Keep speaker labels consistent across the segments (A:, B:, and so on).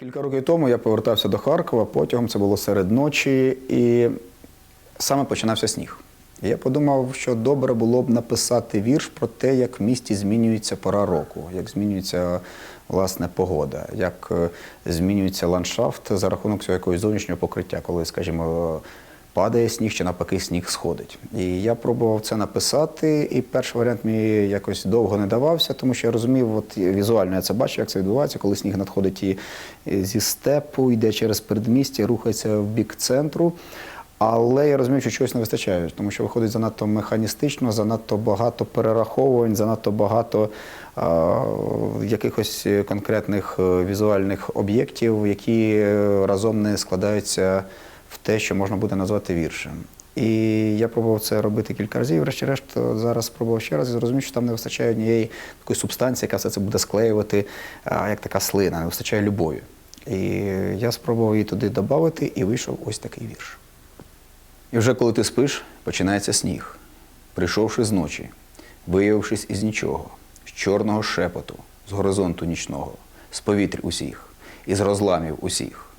A: Кілька років тому я повертався до Харкова, потягом це було серед ночі, і саме починався сніг. І я подумав, що добре було б написати вірш про те, як в місті змінюється пора року, як змінюється власне погода, як е, змінюється ландшафт за рахунок цього якогось зовнішнього покриття, коли, скажімо, падає сніг чи навпаки сніг сходить. І я пробував це написати, і перший варіант мені якось довго не давався, тому що я розумів, от візуально я це бачу, як це відбувається, коли сніг надходить і зі степу, йде через передмістя, рухається в бік центру. Але я розумію, що чогось не вистачає, тому що виходить занадто механістично, занадто багато перераховувань, занадто багато а, якихось конкретних е, візуальних об'єктів, які е, разом не складаються в те, що можна буде назвати віршем. І я пробував це робити кілька разів. Врешті-решт, зараз спробував ще раз і зрозумів, що там не вистачає однієї такої субстанції, яка все це буде склеювати, як така слина, не вистачає любові. І я спробував її туди додати, і вийшов ось такий вірш. І вже коли ти спиш, починається сніг, прийшовши з ночі, виявившись із нічого, з чорного шепоту, з горизонту нічного, з повітря усіх, із розламів усіх.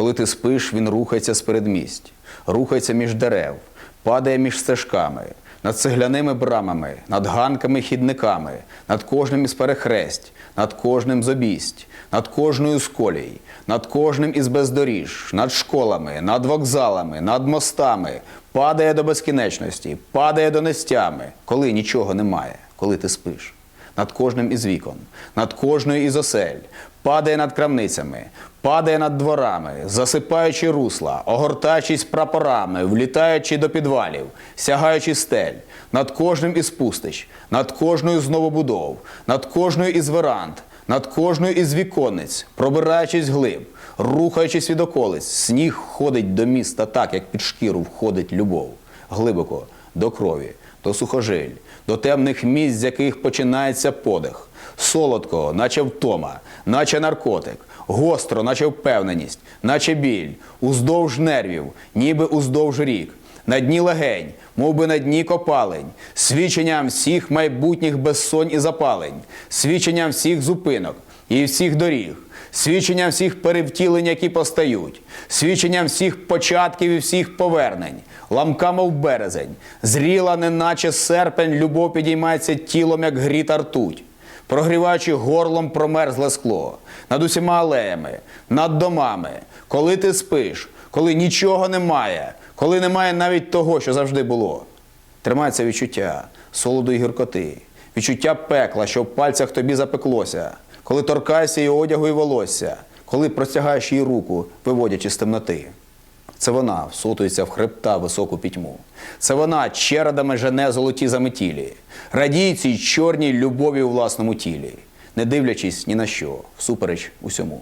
A: Коли ти спиш, він рухається з передмість, рухається між дерев, падає між стежками, над цегляними брамами, над ганками хідниками, над кожним із перехресть, над кожним з обість, над кожною з колій, над кожним із бездоріж, над школами, над вокзалами, над мостами, падає до безкінечності, падає до нестями, коли нічого немає, коли ти спиш над кожним із вікон, над кожною із осель, падає над крамницями, падає над дворами, засипаючи русла, огортаючись прапорами, влітаючи до підвалів, сягаючи стель, над кожним із пустищ, над кожною з новобудов, над кожною із веранд, над кожною із віконниць, пробираючись глиб, рухаючись від околиць, сніг ходить до міста так, як під шкіру входить любов, глибоко, до крові, до сухожиль, до темних місць, з яких починається подих, солодко, наче втома, наче наркотик, гостро, наче впевненість, наче біль, уздовж нервів, ніби уздовж рік. На дні легень, мов би на дні копалень, свідченням всіх майбутніх безсонь і запалень, свідченням всіх зупинок і всіх доріг, свідченням всіх перевтілень, які постають, свідченням всіх початків і всіх повернень, ламка, мов березень, зріла, неначе серпень, любов підіймається тілом, як гріта ртуть. Прогріваючи горлом промерзле скло, над усіма алеями, над домами, коли ти спиш, коли нічого немає, коли немає навіть того, що завжди було. Тримається відчуття солоду й гіркоти, відчуття пекла, що в пальцях тобі запеклося, коли торкаєшся її одягу і волосся, коли простягаєш її руку, виводячи з темноти. Це вона всутується в хребта високу пітьму. Це вона чередами жене золоті заметілі, радіє цій чорній любові у власному тілі, не дивлячись ні на що, всупереч усьому.